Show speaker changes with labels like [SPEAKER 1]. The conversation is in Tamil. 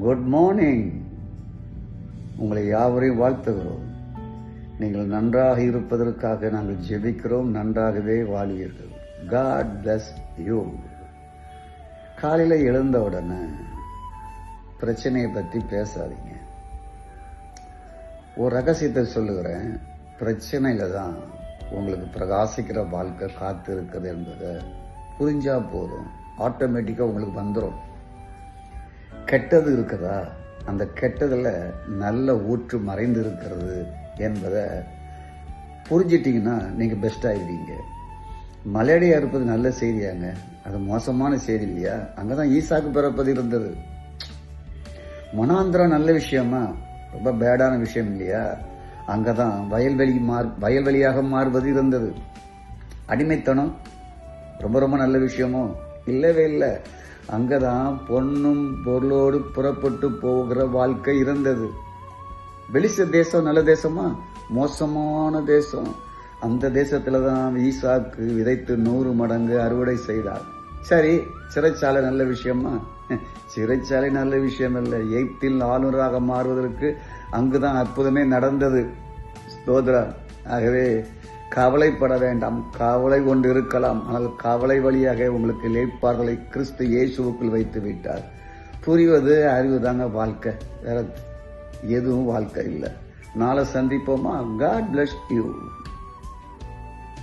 [SPEAKER 1] குட் மார்னிங் உங்களை யாவரையும் வாழ்த்துகிறோம். நீங்கள் நன்றாக இருப்பதற்காக நாங்கள் ஜெபிக்கிறோம். நன்றாகவே வாழ்வீர்கள். காட் பிளஸ் யூ காலையில் எழுந்த உடனே பிரச்சனையை பற்றி பேசாதீங்க. ஒரு ரகசியத்தை சொல்லுகிறேன். பிரச்சனையில தான் உங்களுக்கு பிரகாசிக்கிற வாழ்க்கை காத்து இருக்குது என்பதை புரிஞ்சா போதும். ஆட்டோமேட்டிக்காக உங்களுக்கு வந்துடும் கெட்டது இருக்குதா? அந்த கெட்டதுல நல்ல ஊற்று மறைந்து இருக்கிறது என்பதை புரிஞ்சிட்டிங்கன்னா நீங்கள் பெஸ்ட் ஆயிடுவீங்க. இருப்பது நல்ல செய்தியாங்க அது மோசமான செய்தி இல்லையா? அங்கதான் ஈசாக்கு பிறப்பது இருந்தது. மனாந்திரம் நல்ல விஷயமா? ரொம்ப பேடான விஷயம் இல்லையா? அங்கதான் வயல்வெளி மார் வயல்வெளியாக மாறுவது இருந்தது. அடிமைத்தனம் ரொம்ப ரொம்ப நல்ல விஷயமோ? இல்லவே இல்லை. அங்கதான் பொண்ணும் பொருளோடு புறப்பட்டு போகிற வாழ்க்கை இருந்தது. வெளிச தேசம் நல்ல தேசமா? மோசமான தேசம். அந்த தேசத்துல தான் ஈசாக்கு விதைத்து நூறு மடங்கு அறுவடை செய்தார். சரி சிறைச்சாலை நல்ல விஷயமா? சிறைச்சாலை நல்ல விஷயம் இல்லை எய்த்தில் ஆளுநராக மாறுவதற்கு அங்குதான் அற்புதமே நடந்தது. ஸ்தோத்ரா. ஆகவே கவலைப்பட வேண்டாம். கவலை கொண்டு இருக்கலாம். ஆனால் கவலை வழியாக உங்களுக்கு லேப்பார்களை கிறிஸ்து இயேசுவுக்குள் வைத்து விட்டார். புரிவது அறிவு தாங்க வாழ்க்கை. வேற எதுவும் வாழ்க்கை இல்லை. நாளை சந்திப்போமா? God bless you